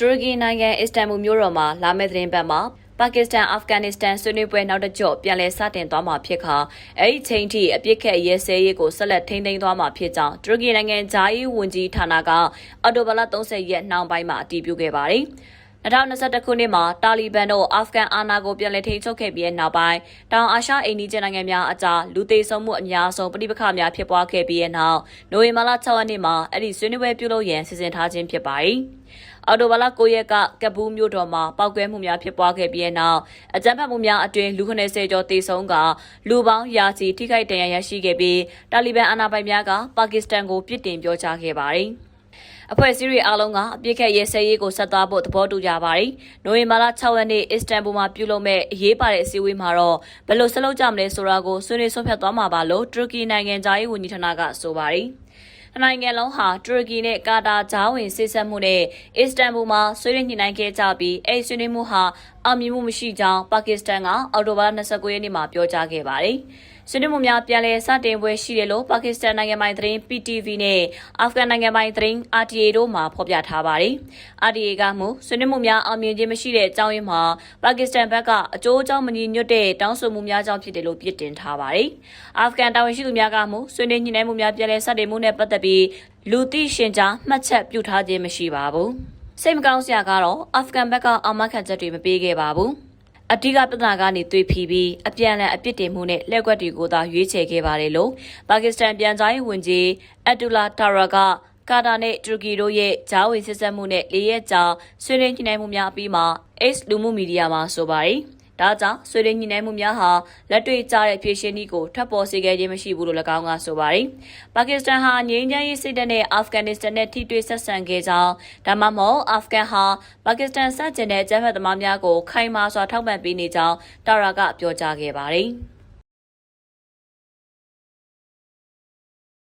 တူရကီနိုင်ငံအစ္စတန်ဘူမြို့တော်မှာလာမယ့်သတင်းပတ်မှာပါကစ္စတန်အာဖဂန်နစ္စတန်ဆွေးနွေးပွဲနောက်တစ်ကြော့ပြန်လည်စတင်သွားမှာဖြစ်ခါအဲ့ဒီချိန်ထိအပြစ်ခက်ရဲစဲရေးကိုဆက်လက်ထိန်းသိမ်းသွားမှာဖြစ်ကြောင်းတူရကီနိုင်ငံဂျာယီဝန်ကြီးဌာနကအော်တိုဘာလ30ရက်နှောင်းပိုင်းမှာအတည်ပြုခဲ့ပါတယ်။ 2021ခုနှစ်မှာတာလီဘန်တို့အာဖဂန်အာဏာကိုပြန်လည်ထိန်းချုပ်ခဲ့ပြီးတဲ့နောက်ပိုင်းတောင်အာရှအိန္ဒိယနိုင်ငံများအကြားလူသေးဆုံးမှုအများဆုံးပဋိပက္ခများဖြစ်ပွားခဲ့ပြီးတဲ့နောက်နိုဝင်ဘာလ6ရက်နေ့မှာအဲ့ဒီဆွေးနွေးပွဲပြုလုပ်ရန်စီစဉ်ထားခြင်းဖြစ်ပါတယ်။အော်တိုဘာလ9ရက်ကကပူးမြို့တော်မှာပောက်ကွဲမှုများဖြစ်ပွားခဲ့ပြီးတဲ့နောက်အကြမ်းဖက်မှုများအတွင်းလူ90ကျော်သေဆုံးကလူပေါင်းရာချီထိခိုက်ဒဏ်ရာရရှိခဲ့ပြီးတာလီဘန်အာဏာပိုင်များကပါကစ္စတန်ကိုပြစ်တင်ပြောကြားခဲ့ပါတယ်။ အဖွဲ့အစည်းတွေအားလုံးကအပြစ်ခတ်ရဲစဲရေးကိုဆက်သွားဖို့သဘောတူကြပါတယ်။နိုဝင်ဘာလ6ရက်နေ့အစ္စတန်ဘူမှာပြုလုပ်မဲ့အရေးပါတဲ့အစည်းအဝေးမှာတော့ဘယ်လိုဆက်လုပ်ကြမလဲဆိုတာကိုဆွေးနွေးဆုံးဖြတ်သွားမှာပါလို့တူရကီနိုင်ငံသားရေးဝန်ကြီးဌာနကဆိုပါတယ်။နိုင်ငံလုံးဟာတူရကီနဲ့ကာတာဂျားဝင်စစ်ဆက်မှုနဲ့အစ္စတန်ဘူမှာဆွေးနွေးညှိနှိုင်းခဲ့ကြပြီးအဲ့ဆွေးနွေးမှုဟာ အောင်မြင်မှုမရှိကြောင်းပါကစ္စတန်ကအော်တိုဘာ29ရက်နေ့မှာပြောကြားခဲ့ပါတယ်။ဆွေးနွေးမှုများပြန်လည်စတင်ပွဲရှိတယ်လို့ပါကစ္စတန်နိုင်ငံပိုင်သတင်း PTV နဲ့အာဖဂန်နိုင်ငံပိုင်သတင်း RTA တို့မှဖော်ပြထားပါတယ်။ RTA ကမှဆွေးနွေးမှုများအောင်မြင်ခြင်းမရှိတဲ့အကြောင်းရင်းမှာပါကစ္စတန်ဘက်ကအကျိုးအကြောင်းမညီညွတ်တဲ့တောင်းဆိုမှုများကြောင့်ဖြစ်တယ်လို့ပြစ်တင်ထားပါတယ်။အာဖဂန်တာဝန်ရှိသူများကမှဆွေးနွေးညှိနှိုင်းမှုများပြန်လည်စတင်မှုနဲ့ပတ်သက်ပြီးလူသိရှင်ကြားမှတ်ချက်ပြုထားခြင်းမရှိပါဘူး။ စိတ်မကောင်းစရာကတော့အာဖဂန်ဘက်ကအာမခံချက်တွေမပေးခဲ့ပါဘူး။အဓိကပြဿနာကနေသွေးဖီပြီးအပြန်အလှန်အပြစ်တင်မှုနဲ့လက်ကွက်တွေကိုသာရွေးချယ်ခဲ့ပါတယ်လို့ပါကစ္စတန်ပြန်ကြားရေးဝန်ကြီးအက်ဒူလာတာရာကကာတာနဲ့တူရကီတို့ရဲ့ဂျားဝင်စစ်ဆက်မှုနဲ့လေးရက်ကြာဆွေးနွေးညှိနှိုင်းမှုများအပြီးမှာ X လူမှုမီဒီယာမှာဆိုပါတယ်။ ဒါကြောင့်ဆွေးနွေးညှိနှိုင်းမှုများဟာလက်တွေ့ကျတဲ့ဖြည့်ရှင်းနည်းကိုထပ်ပေါ်စေခဲ့ခြင်းမရှိဘူးလို့၎င်းကဆိုပါတယ်။ပါကစ္စတန်ဟာငြိမ်းချမ်းရေးစိတ်ဓာတ်နဲ့အာဖဂန်နစ္စတန်နဲ့ထိတွေ့ဆက်ဆံခဲ့ကြောင်းဒါမှမဟုတ်အာဖဂန်ဟာပါကစ္စတန်စတင်တဲ့ကျန်းမာသမားများကိုခိုင်မာစွာထောက်ပံ့ပေးနေကြောင်းတာရာကပြောကြားခဲ့ပါတယ်။